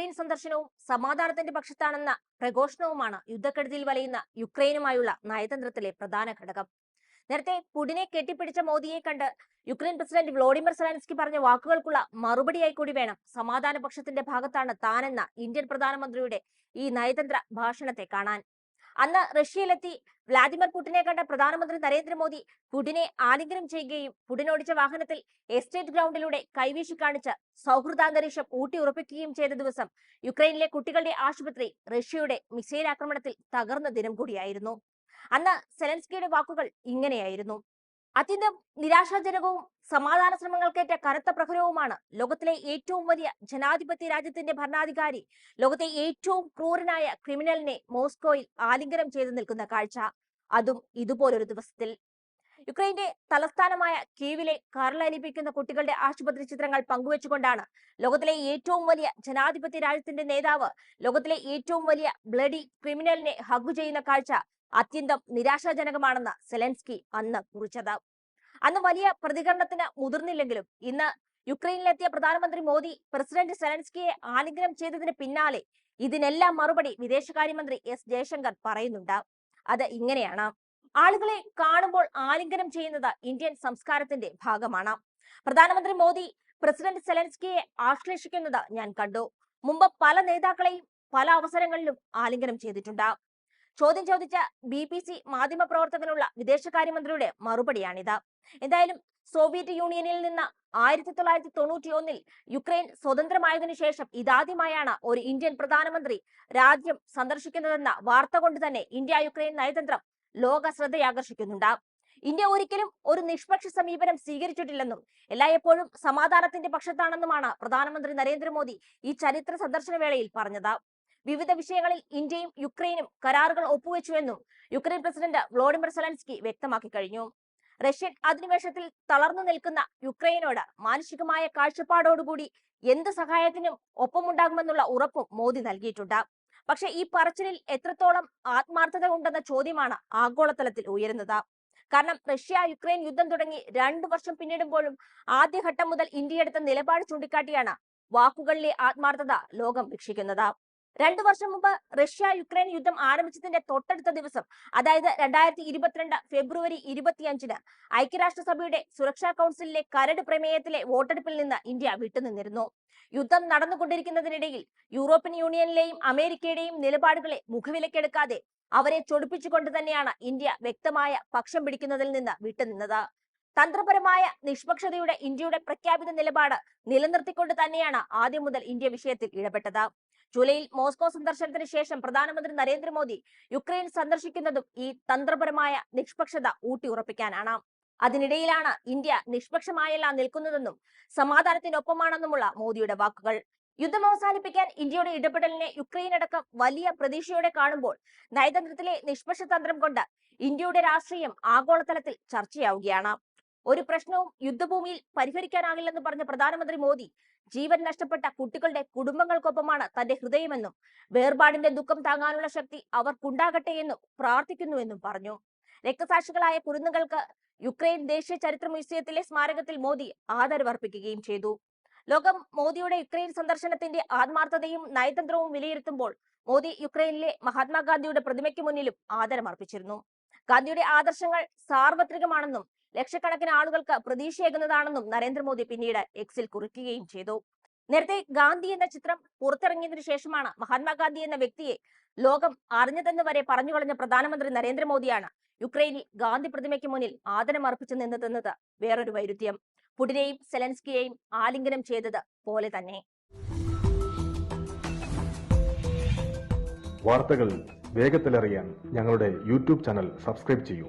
Ukraine സന്ദർശനവും സമാധാനത്തിന്റെ പക്ഷത്താണെന്ന പ്രഘോഷണവുമാണ് യുദ്ധക്കെടുതിയിൽ വലയുന്ന യുക്രൈനുമായുള്ള നയതന്ത്രത്തിലെ പ്രധാന ഘടകം. നേരത്തെ പുടിനെ കെട്ടിപ്പിടിച്ച മോദിയെ കണ്ട് യുക്രൈൻ പ്രസിഡന്റ് വ്ളോഡിമിർ സെലൻസ്കി പറഞ്ഞ വാക്കുകൾക്കുള്ള മറുപടിയായി കൂടി വേണം സമാധാന പക്ഷത്തിന്റെ ഭാഗത്താണ് താനെന്ന ഇന്ത്യൻ പ്രധാനമന്ത്രിയുടെ ഈ നയതന്ത്ര ഭാഷണത്തെ കാണാൻ. അന്ന് റഷ്യയിലെത്തി വ്ളാദിമിർ പുടിനെ കണ്ട പ്രധാനമന്ത്രി നരേന്ദ്രമോദി പുടിനെ ആലിംഗനം ചെയ്യുകയും പുടിനോടിച്ച വാഹനത്തിൽ എസ്റ്റേറ്റ് ഗ്രൗണ്ടിലൂടെ കൈവീശി കാണിച്ച് സൗഹൃദാന്തരീക്ഷം ഊട്ടിയുറപ്പിക്കുകയും ചെയ്ത ദിവസം യുക്രൈനിലെ കുട്ടികളുടെ ആശുപത്രി റഷ്യയുടെ മിസൈൽ ആക്രമണത്തിൽ തകർന്ന ദിനം കൂടിയായിരുന്നു. അന്ന് സെലൻസ്കിയുടെ വാക്കുകൾ ഇങ്ങനെയായിരുന്നു. അത്യന്തം നിരാശാജനകവും സമാധാന ശ്രമങ്ങൾക്കേറ്റ കനത്ത പ്രഹരവുമാണ് ലോകത്തിലെ ഏറ്റവും വലിയ ജനാധിപത്യ രാജ്യത്തിന്റെ ഭരണാധികാരി ലോകത്തെ ഏറ്റവും ക്രൂരനായ ക്രിമിനലിനെ മോസ്കോയിൽ ആലിംഗനം ചെയ്തു നിൽക്കുന്ന കാഴ്ച അതും ഇതുപോലൊരു ദിവസത്തിൽ. യുക്രൈന്റെ തലസ്ഥാനമായ കീവിലെ കരളലിപ്പിക്കുന്ന കുട്ടികളുടെ ആശുപത്രി ചിത്രങ്ങൾ പങ്കുവെച്ചുകൊണ്ടാണ് ലോകത്തിലെ ഏറ്റവും വലിയ ജനാധിപത്യ രാജ്യത്തിന്റെ നേതാവ് ലോകത്തിലെ ഏറ്റവും വലിയ ബ്ലഡി ക്രിമിനലിനെ ഹഗ് ചെയ്യുന്ന കാഴ്ച അത്യന്തം നിരാശാജനകമാണെന്ന് സെലൻസ്കി അന്ന് കുറിച്ചത്. അന്ന് വലിയ പ്രതികരണത്തിന് മുതിർന്നില്ലെങ്കിലും ഇന്ന് യുക്രൈനിലെത്തിയ പ്രധാനമന്ത്രി മോദി പ്രസിഡന്റ് സെലൻസ്കിയെ ആലിംഗനം ചെയ്തതിന് പിന്നാലെ ഇതിനെല്ലാം മറുപടി വിദേശകാര്യമന്ത്രി എസ് ജയശങ്കർ പറയുന്നുണ്ട്. അത് ഇങ്ങനെയാണ്. ആളുകളെ കാണുമ്പോൾ ആലിംഗനം ചെയ്യുന്നത് ഇന്ത്യൻ സംസ്കാരത്തിന്റെ ഭാഗമാണ്. പ്രധാനമന്ത്രി മോദി പ്രസിഡന്റ് സെലൻസ്കിയെ ആശ്ലേഷിക്കുന്നത് ഞാൻ കണ്ടു. മുമ്പ് പല നേതാക്കളെയും പല അവസരങ്ങളിലും ആലിംഗനം ചെയ്തിട്ടുണ്ട്. ചോദ്യം ചോദിച്ച ബി പി സി മാധ്യമ പ്രവർത്തകനുള്ള വിദേശകാര്യമന്ത്രിയുടെ മറുപടിയാണിത്. എന്തായാലും സോവിയറ്റ് യൂണിയനിൽ നിന്ന് ആയിരത്തി തൊള്ളായിരത്തി തൊണ്ണൂറ്റി ഒന്നിൽ യുക്രൈൻ സ്വതന്ത്രമായതിനു ശേഷം ഇതാദ്യമായാണ് ഒരു ഇന്ത്യൻ പ്രധാനമന്ത്രി രാജ്യം സന്ദർശിക്കുന്നതെന്ന വാർത്ത കൊണ്ട് തന്നെ ഇന്ത്യ യുക്രൈൻ നയതന്ത്രം ലോക ശ്രദ്ധയാകർഷിക്കുന്നുണ്ട് ഇന്ത്യ ഒരിക്കലും ഒരു നിഷ്പക്ഷ സമീപനം സ്വീകരിച്ചിട്ടില്ലെന്നും എല്ലായ്പ്പോഴും സമാധാനത്തിന്റെ പക്ഷത്താണെന്നുമാണ് പ്രധാനമന്ത്രി നരേന്ദ്രമോദി ഈ ചരിത്ര സന്ദർശന വേളയിൽ പറഞ്ഞത്. വിവിധ വിഷയങ്ങളിൽ ഇന്ത്യയും യുക്രൈനും കരാറുകൾ ഒപ്പുവെച്ചുവെന്നും യുക്രൈൻ പ്രസിഡന്റ് വ്ളോഡിമിർ സെലൻസ്കി വ്യക്തമാക്കി കഴിഞ്ഞു. റഷ്യൻ അധിനിവേശത്തിൽ തളർന്നു നിൽക്കുന്ന യുക്രൈനോട് മാനുഷികമായ കാഴ്ചപ്പാടോടുകൂടി എന്ത് സഹായത്തിനും ഒപ്പമുണ്ടാകുമെന്നുള്ള ഉറപ്പും മോദി നൽകിയിട്ടുണ്ട്. പക്ഷെ ഈ പറച്ചിലിൽ എത്രത്തോളം ആത്മാർത്ഥത ഉണ്ടെന്ന ചോദ്യമാണ് ആഗോളതലത്തിൽ ഉയരുന്നത്. കാരണം റഷ്യ യുക്രൈൻ യുദ്ധം തുടങ്ങി രണ്ടു വർഷം പിന്നിടുമ്പോഴും ആദ്യഘട്ടം മുതൽ ഇന്ത്യ എടുത്ത നിലപാട് ചൂണ്ടിക്കാട്ടിയാണ് വാക്കുകളിലെ ആത്മാർത്ഥത ലോകം വീക്ഷിക്കുന്നത്. രണ്ടു വർഷം മുമ്പ് റഷ്യ യുക്രൈൻ യുദ്ധം ആരംഭിച്ചതിന്റെ തൊട്ടടുത്ത ദിവസം അതായത് രണ്ടായിരത്തി ഇരുപത്തിരണ്ട് ഫെബ്രുവരി ഇരുപത്തിയഞ്ചിന് ഐക്യരാഷ്ട്രസഭയുടെ സുരക്ഷാ കൗൺസിലിലെ കരട് പ്രമേയത്തിലെ വോട്ടെടുപ്പിൽ നിന്ന് ഇന്ത്യ വിട്ടുനിന്നിരുന്നു. യുദ്ധം നടന്നുകൊണ്ടിരിക്കുന്നതിനിടയിൽ യൂറോപ്യൻ യൂണിയനിലെയും അമേരിക്കയുടെയും നിലപാടുകളെ മുഖവിലക്കെടുക്കാതെ അവരെ ചൊടിപ്പിച്ചുകൊണ്ട് തന്നെയാണ് ഇന്ത്യ വ്യക്തമായ പക്ഷം പിടിക്കുന്നതിൽ നിന്ന് വിട്ടുനിന്നത്. തന്ത്രപരമായ നിഷ്പക്ഷതയുടെ ഇന്ത്യയുടെ പ്രഖ്യാപിത നിലപാട് നിലനിർത്തിക്കൊണ്ട് തന്നെയാണ് ആദ്യം മുതൽ ഇന്ത്യ വിഷയത്തിൽ ഇടപെട്ടത്. ജൂലൈയിൽ മോസ്കോ സന്ദർശനത്തിന് ശേഷം പ്രധാനമന്ത്രി നരേന്ദ്രമോദി യുക്രൈൻ സന്ദർശിക്കുന്നതും ഈ തന്ത്രപരമായ നിഷ്പക്ഷത ഊട്ടിയുറപ്പിക്കാനാണ്. അതിനിടയിലാണ് ഇന്ത്യ നിഷ്പക്ഷമായല്ല നിൽക്കുന്നതെന്നും സമാധാനത്തിനൊപ്പമാണെന്നുമുള്ള മോദിയുടെ വാക്കുകൾ. യുദ്ധം അവസാനിപ്പിക്കാൻ ഇന്ത്യയുടെ ഇടപെടലിനെ യുക്രൈൻ അടക്കം വലിയ പ്രതീക്ഷയോടെ കാണുമ്പോൾ നയതന്ത്രത്തിലെ നിഷ്പക്ഷ തന്ത്രം കൊണ്ട് ഇന്ത്യയുടെ രാഷ്ട്രീയം ആഗോളതലത്തിൽ ചർച്ചയാവുകയാണ്. ഒരു പ്രശ്നവും യുദ്ധഭൂമിയിൽ പരിഹരിക്കാനാകില്ലെന്ന് പറഞ്ഞ പ്രധാനമന്ത്രി മോദി ജീവൻ നഷ്ടപ്പെട്ട കുട്ടികളുടെ കുടുംബങ്ങൾക്കൊപ്പമാണ് തന്റെ ഹൃദയമെന്നും വേർപാടിന്റെ ദുഃഖം താങ്ങാനുള്ള ശക്തി അവർക്കുണ്ടാകട്ടെ എന്നും പ്രാർത്ഥിക്കുന്നുവെന്നും പറഞ്ഞു. രക്തസാക്ഷികളായ കുരുന്നുകൾക്ക് യുക്രൈൻ ദേശീയ ചരിത്ര മ്യൂസിയത്തിലെ സ്മാരകത്തിൽ മോദി ആദരവർപ്പിക്കുകയും ചെയ്തു. ലോകം മോദിയുടെ യുക്രൈൻ സന്ദർശനത്തിന്റെ ആത്മാർത്ഥതയും നയതന്ത്രവും വിലയിരുത്തുമ്പോൾ മോദി യുക്രൈനിലെ മഹാത്മാഗാന്ധിയുടെ പ്രതിമയ്ക്ക് മുന്നിലും ആദരമർപ്പിച്ചിരുന്നു. ഗാന്ധിയുടെ ആദർശങ്ങൾ സാർവത്രികമാണെന്നും ലക്ഷക്കണക്കിന് ആളുകൾക്ക് പ്രതീക്ഷയേകുന്നതാണെന്നും നരേന്ദ്രമോദി പിന്നീട് എക്സിൽ കുറിക്കുകയും ചെയ്തു. നേരത്തെ ഗാന്ധി എന്ന ചിത്രം പുറത്തിറങ്ങിയതിനു ശേഷമാണ് മഹാത്മാഗാന്ധി എന്ന വ്യക്തിയെ ലോകം അറിഞ്ഞതെന്ന് വരെ പറഞ്ഞു കളഞ്ഞ പ്രധാനമന്ത്രി നരേന്ദ്രമോദിയാണ് യുക്രൈനിൽ ഗാന്ധി പ്രതിമയ്ക്ക് മുന്നിൽ ആദരമർപ്പിച്ചു നിന്നതെന്നത് വേറൊരു വൈരുദ്ധ്യം. പുടിനെയും സെലൻസ്കിയെയും ആലിംഗനം ചെയ്തത് പോലെ തന്നെ. വാർത്തകൾ വേഗത്തിലറിയാൻ ഞങ്ങളുടെ യൂട്യൂബ് ചാനൽ സബ്സ്ക്രൈബ് ചെയ്യൂ.